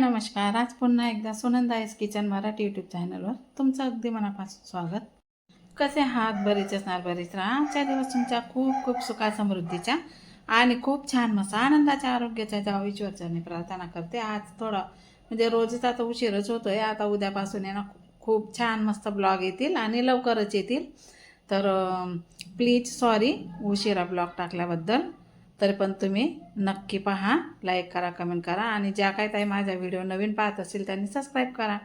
नमस्कार. आज पुन्हा एकदा सुनंदाईस किचन मराठी यूट्यूब चॅनलवर तुमचं अगदी मनापासून स्वागत. कसे हात बरीच असणार बरीच राहा. आजच्या दिवस तुमच्या खूप खूप सुखा समृद्धीच्या आणि खूप छान मस्त आनंदाच्या आरोग्याच्या जावं ईश्वरचरणी प्रार्थना करते. आज थोडं म्हणजे रोजच आता उशीरच होतोय. आता उद्यापासून आहे ना खूप छान मस्त ब्लॉग येतील आणि लवकरच येतील. तर प्लीज सॉरी उशिरा ब्लॉग टाकल्याबद्दल. तरी पण तुम्ही नक्की पहा लाईक करा कमेंट करा आणि ज्या काही ताई माझा व्हिडिओ नवीन पाहत असतील त्यांनी सबस्क्राईब करा.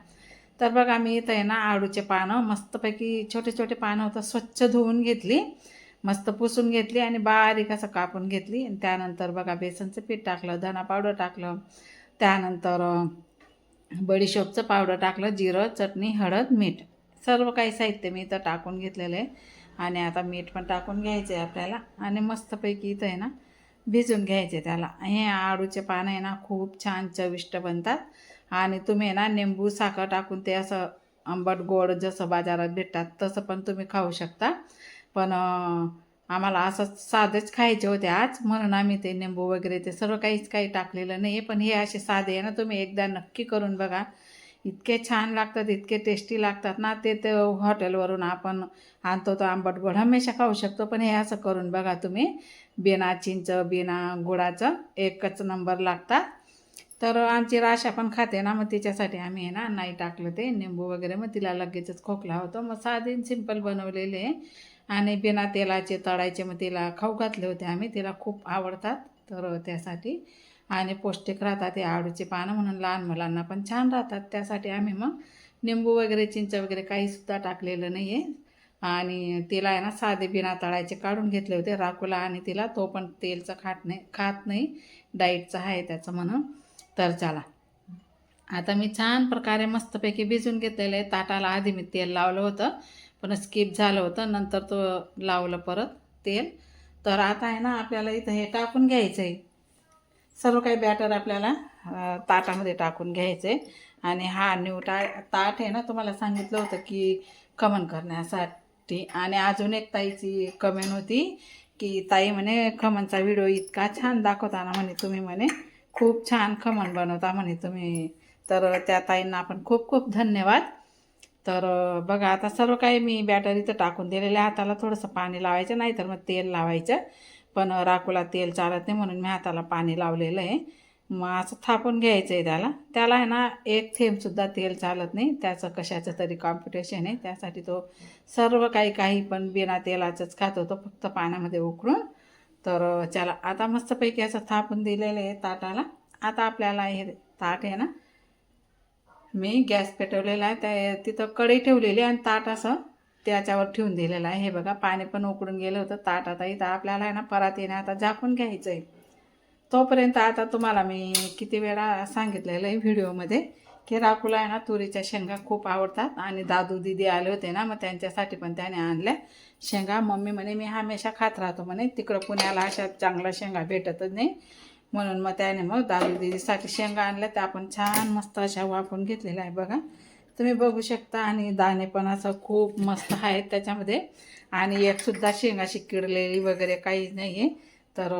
तर बघा मी इथं आहे ना आळूचे पानं मस्तपैकी छोटे छोटे पानं होतं स्वच्छ धुवून घेतली मस्त पुसून घेतली आणि बारीक असं कापून घेतली. आणि त्यानंतर बघा बेसनचं पीठ टाकलं धना पावडर टाकलं त्यानंतर बडीशोपचं पावडर टाकलं जिरं चटणी हळद मीठ. सर्व काही साहित्य मी इथं टाकून घेतलेलं आहे. आणि आता मीठ पण टाकून घ्यायचं आहे आपल्याला. आणि मस्तपैकी इथं आहे ना भिजून घ्यायचे त्याला. हे आळूचे पानं आहे ना खूप छान चविष्ट बनतात. आणि तुम्ही आहे ना निंबू साखर टाकून ते असं आंबट गोड जसं बाजारात भेटतात तसं पण तुम्ही खाऊ शकता. पण आम्हाला असं साधेच खायचे होते आज. म्हणून आम्ही ते निंबू वगैरे ते सर्व काहीच काही टाकलेलं नाही पण हे असे साधे आहे ना तुम्ही एकदा नक्की करून बघा. इतके छान लागतात इतके टेस्टी लागतात ना ते ते हॉटेलवरून आपण आणतो तर आंबट गोड. हमेशा खाऊ शकतो पण हे असं करून बघा तुम्ही. बिना चिंच बिना गुळाचं एकच नंबर लागतात. तर आमची राशा पण खाते ना मग तिच्यासाठी आम्ही आहे ना नाही टाकलं ते निंबू वगैरे मग तिला लगेचच खोकला होतो. मग साधे सिंपल बनवलेले. आणि बिना तेलाचे तळायचे मग तिला खाऊ घातले होते आम्ही तिला खूप आवडतात. तर त्यासाठी आणि पौष्टिक राहतात हे आळूची पानं म्हणून लहान मुलांना पण छान राहतात. त्यासाठी आम्ही मग निंबू वगैरे चिंच वगैरे काहीसुद्धा टाकलेलं नाही आहे आणि तिला आहे ना साधे बिना तळायचे काढून घेतले होते राखूला आणि तिला. तो पण तेलचं खात नाही खात नाही. डाईटचं आहे त्याचं म्हणून. तर चला. आता मी छान प्रकारे मस्तपैकी भिजून घेतलेलं आहे. ताटाला आधी मी तेल लावलं होतं पण स्किप झालं होतं. नंतर तो लावलं परत तेल. तर आता आहे ना आपल्याला इथं हे टाकून घ्यायचं आहे सर्व काही बॅटर आपल्याला ताटामध्ये टाकून घ्यायचं. आणि हा न्यू ताट आहे ना तुम्हाला सांगितलं होतं की खमन करण्यासाठी. आणि अजून एक ताईची कमेंट होती की ताई म्हणे खमनचा व्हिडिओ इतका छान दाखवता ना म्हणे तुम्ही म्हणे खूप छान खमण बनवता म्हणे तुम्ही. तर त्या ताईंना आपण खूप खूप धन्यवाद. तर बघा आता सर्व काही मी बॅटर इथं टाकून दिलेल्या हाताला थोडंसं पाणी लावायचं नाही तर मग तेल लावायचं. पण राखूला तेल चालत नाही म्हणून मी हाताला पाणी लावलेलं आहे. मग असं थापून घ्यायचं आहे त्याला. त्याला आहे ना एक थेंबसुद्धा तेल चालत नाही. त्याचं कशाचं तरी कॉम्पिटिशन आहे. त्यासाठी तो सर्व काही काही पण बिना तेलाचंच खात होतो फक्त पाण्यामध्ये उकळून. तर त्याला आता मस्तपैकी असं थापून दिलेलं आहे ताटाला. आता आपल्याला हे ताट आहे ना मी गॅस पेटवलेला आहे. त्या तिथं कढई ठेवलेली आणि ताट असं त्याच्यावर ठेवून दिलेलं आहे. हे बघा पाणी पण उकडून गेलं होतं. ताट आता इथं आपल्याला आहे ना परातीने आता झाकून घ्यायचं आहे तोपर्यंत आता तुम्हाला मी किती वेळा सांगितलेलं आहे व्हिडिओमध्ये की राखूला आहे ना तुरीच्या शेंगा खूप आवडतात. आणि दादू दिदी आले होते ना मग त्यांच्यासाठी पण त्याने आणल्या शेंगा. मम्मी म्हणे मी हमेशा खात राहतो म्हणे. तिकडं पुण्याला अशा चांगल्या शेंगा भेटतच नाही. म्हणून मग त्याने मग दादू दिदीसाठी शेंगा आणल्या. त्या आपण छान मस्त अशा वापरून घेतलेल्या आहे बघा. तुम्ही बघू शकता आणि दाणे पण असं खूप मस्त आहेत त्याच्यामध्ये. आणि एकसुद्धा शेंगा अशी किडलेली वगैरे काहीच नाही आहे तर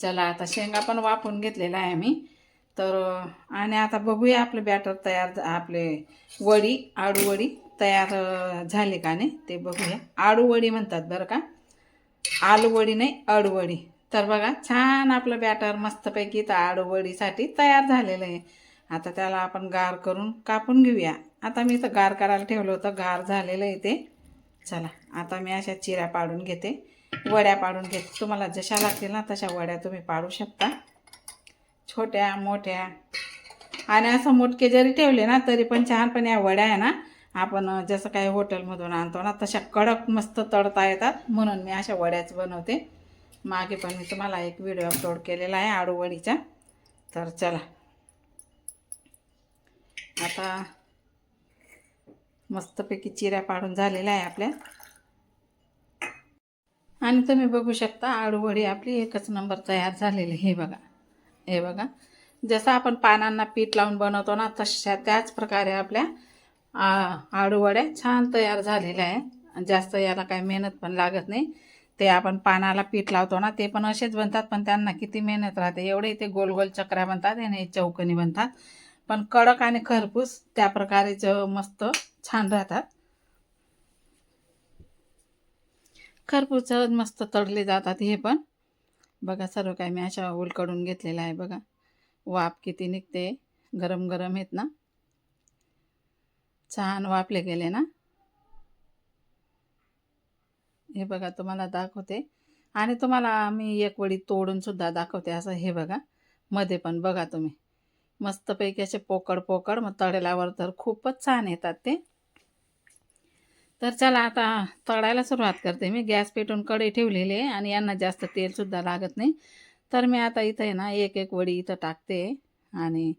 चला आता शेंगा पण वापरून घेतलेला आहे मी तर आणि आता बघूया आपलं बॅटर तयार आपले वडी आडूवडी तयार झाली झाले का नाही ते बघूया. आडूवडी म्हणतात बरं का. आलूवडी नाही अडवडी तर बघा छान आपलं बॅटर मस्तपैकी तर आडूवडीसाठी तयार झालेलं आहे. आता त्याला आपण गार करून कापून घेऊया. आता मी इथं गार करायला ठेवलं होतं. गार झालेलं आहे ते. चला आता मी अशा चिऱ्या पाडून घेते. वड्या पाडून घेते. तुम्हाला जशा लागतील ना तशा वड्या तुम्ही पाडू शकता. छोट्या मोठ्या. आणि असं मोठके जरी ठेवले ना तरी पण छान पण या वड्या आहे ना आपण जसं काही हॉटेलमधून आणतो ना तशा कडक मस्त तळता येतात. म्हणून मी अशा वड्याच बनवते. मागे पण मी तुम्हाला एक व्हिडिओ अपलोड केलेला आहे आडूवडीचा. तर चला. आता मस्तपैकी चिऱ्या पाडून झालेल्या आहे आपल्या. आणि तुम्ही बघू शकता आळूवडी आपली एकच नंबर तयार झालेली हे बघा. हे बघा. जसं आपण पानांना पीठ लावून बनवतो ना तशा त्याच प्रकारे आपल्या आ, आळूवड्या छान तयार झालेल्या आहे. जास्त याला काही मेहनत पण लागत नाही. ते आपण पानाला पीठ लावतो ना ते पण असेच बनतात पण त्यांना किती मेहनत राहते. एवढे ते गोल गोल चक्रा बनतात आणि चौकनी बनतात. पण कडक आणि खरपूस त्या प्रकारेच मस्त छान राहतात. खरपूस मस्त तळले जातात हे पण. बघा सर्व काय मी अशा उलकडून घेतलेलं आहे बघा. वाफ किती निघते. गरम गरम आहेत ना. छान वाफले गेले ना. हे बघा तुम्हाला दाखवते. आणि तुम्हाला मी एक वडी तोडून सुद्धा दाखवते असं हे बघा. मध्ये पण बघा तुम्ही. मस्तपैकी असे पोकळ पोकळ मग तळल्यावर तर खूपच छान येतात ते. तर चला आता तळायला सुरुवात करते. मी गॅस पेटून कढई ठेवलेली आहे आणि यांना जास्त तेलसुद्धा लागत नाही. तर मी आता इथं आहे ना एक एक वडी इथं टाकते आणि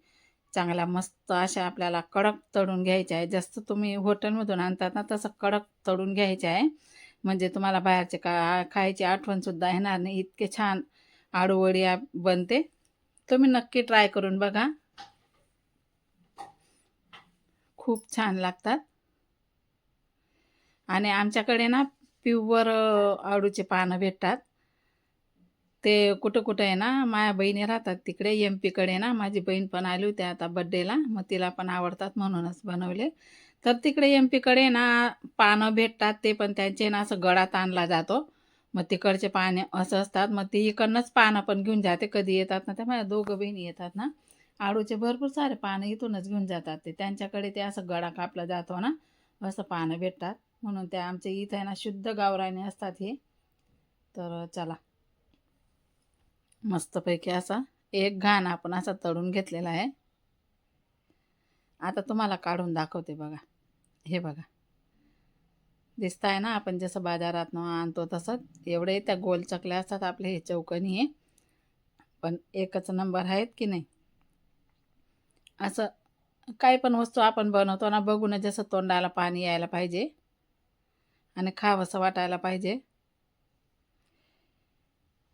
चांगला मस्त अशा आपल्याला कडक तळून घ्यायच्या आहे. जास्त तुम्ही हॉटेलमधून आणतात ना तसं कडक तळून घ्यायचे आहे. म्हणजे तुम्हाला बाहेरचे का खायची आठवणसुद्धा येणार नाही. इतके छान आडूवडी बनते. तुम्ही नक्की ट्राय करून बघा. खूप छान लागतात. आणि आमच्याकडे ना प्युअर आडूचे पानं भेटतात. ते कुठं कुठं आहे ना माझ्या बहिणी राहतात तिकडे एम पीकडे ना माझी बहीण पण आली होती आता बड्डेला मग तिला पण आवडतात म्हणूनच बनवले. तर तिकडे एम पीकडे ना पानं भेटतात ते पण त्यांचे ना असं गळात आणला जातो. मग तिकडचे पाने असं असतात मग ती इकडनंच पानं पण घेऊन जाते कधी येतात ना त्या माझ्या दोघं बहिणी येतात ना. आळूचे भरपूर सारे पानं इथूनच घेऊन जातात ते. त्यांच्याकडे ते असं गळा कापला जातो ना असं पानं भेटतात. म्हणून ते आमच्या इथं आहे ना शुद्ध गावराने असतात हे. तर चला. मस्तपैकी असा एक घाण आपण असा तळून घेतलेला आहे. आता तुम्हाला काढून दाखवते बघा. हे बघा. दिसत आहे ना आपण जसं बाजारात आणतो तसंच एवढे त्या गोल चकल्या असतात आपले हे चौकनी आहे. पण एकच नंबर आहेत की नाही? असं काही पण वस्तू आपण बनवतो ना बघूनच जसं तोंडाला पाणी यायला पाहिजे आणि खावंसं वाटायला पाहिजे.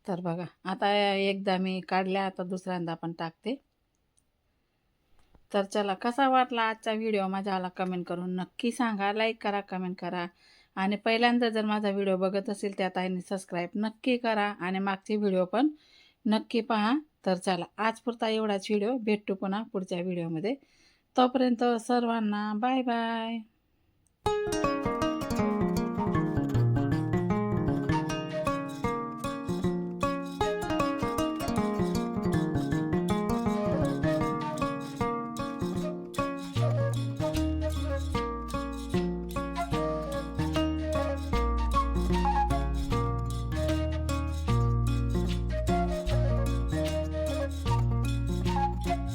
तर बघा आता एकदा मी काढल्या आता दुसऱ्यांदा पण टाकते. तर चला कसा वाटला आजचा व्हिडिओ माझ्याला कमेंट करून नक्की सांगा लाईक करा कमेंट करा. आणि पहिल्यांदा जर माझा व्हिडिओ बघत असेल त्या ताईने सबस्क्राईब नक्की करा आणि मागचे व्हिडिओ पण नक्की पहा. तर चला आजपुरता एवढाच व्हिडिओ भेटतो पुन्हा पुढच्या व्हिडिओमध्ये तोपर्यंत सर्वांना बाय बाय